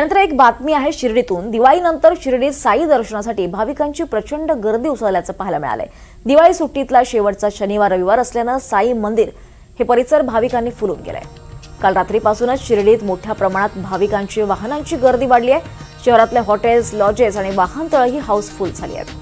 त्यानंतर एक बातमी आहे शिर्डीतून. दिवाळीनंतर शिर्डीत साई दर्शनासाठी भाविकांची प्रचंड गर्दी उसळल्याचं पाहायला मिळालंय. दिवाळी सुट्टीतला शेवटचा शनिवार रविवार असल्यानं साई मंदिर हे परिसर भाविकांनी फुलून गेलंय. काल रात्रीपासूनच शिर्डीत मोठ्या प्रमाणात भाविकांची वाहनांची गर्दी वाढली आहे. शहरातल्या हॉटेल्स लॉजेस आणि वाहनतळही हाऊसफुल झाली आहेत.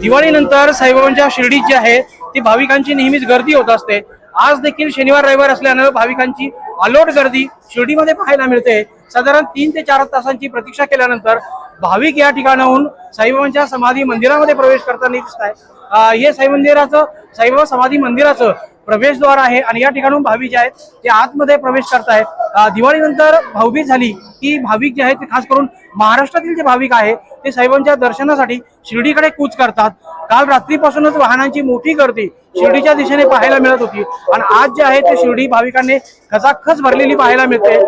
दिवाळीनंतर साईबाबांच्या शिर्डीत जी आहे ती भाविकांची नेहमीच गर्दी होत असते. आज देखील शनिवार रविवार असल्यानं भाविकांची अलोट गर्दी शिर्डीमध्ये पाहायला मिळते. साधारण तीन ते चार तासांची प्रतीक्षा केल्यानंतर भाविक या ठिकाणाहून साईबाबांच्या समाधी मंदिरामध्ये प्रवेश करताना दिसत आहे हे साई मंदिराचं साईबाबा समाधी मंदिराचं प्रवेशद्वार आहे आणि या ठिकाणून भाविक जे आहेत ते आतमध्ये प्रवेश करतायत. दिवाळीनंतर भाऊबीज झाली. की भाविक जे आहेत ते खास करून महाराष्ट्रातील जे भाविक आहे ते साहेबांच्या दर्शनासाठी शिर्डीकडे कूच करतात. काल रात्रीपासूनच वाहनांची मोठी गर्दी शिर्डीच्या दिशेने पाहायला मिळत होती. आणि आज जे आहे ते शिर्डी भाविकांनी खचाखच भरलेली पाहायला मिळते.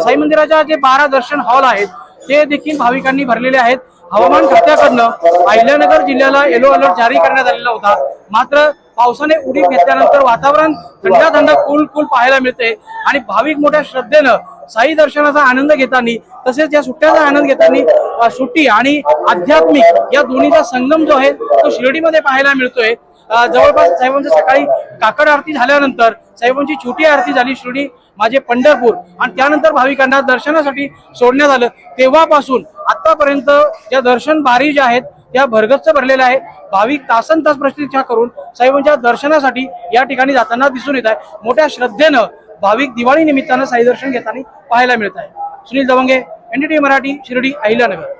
साई मंदिराच्या जे बारा दर्शन हॉल आहेत ते देखील भाविकांनी भरलेले आहेत. हवामान खात्याकडनं अहिल्यानगर जिल्ह्याला येलो अलर्ट जारी करण्यात आलेला होता. मात्र पावसाने उडी घेतल्यानंतर वातावरण थंड थंड कूल कूल पाहायला मिळते. आणि भाविक मोठ्या श्रद्धेनं साई दर्शनाचा आनंद घेताना तसेच या सुट्ट्याचा आनंद घेताना सुट्टी आणि आध्यात्मिक या दोन्हीचा संगम जो आहे तो शिर्डीमध्ये पाहायला मिळतोय. जवळपास साहेबांच्या सकाळी काकड आरती झाल्यानंतर साहेबांची छोटी आरती झाली शिर्डी माझे पंढरपूर. आणि त्यानंतर भाविकांना दर्शनासाठी सोडण्यात आलं. तेव्हापासून आतापर्यंत या दर्शन बारी ज्या आहेत त्या भरगच्च भरलेल्या आहे भाविक तासन तास प्रतीक्षा करून साईबांच्या दर्शनासाठी या ठिकाणी जाताना दिसून येत आहे. मोठ्या श्रद्धेनं भाविक दिवाळी निमित्तानं साई दर्शन घेताना पाहायला मिळत आहे. सुनील दवंगे एनडीटी मराठी शिर्डी अहिल्यानगर.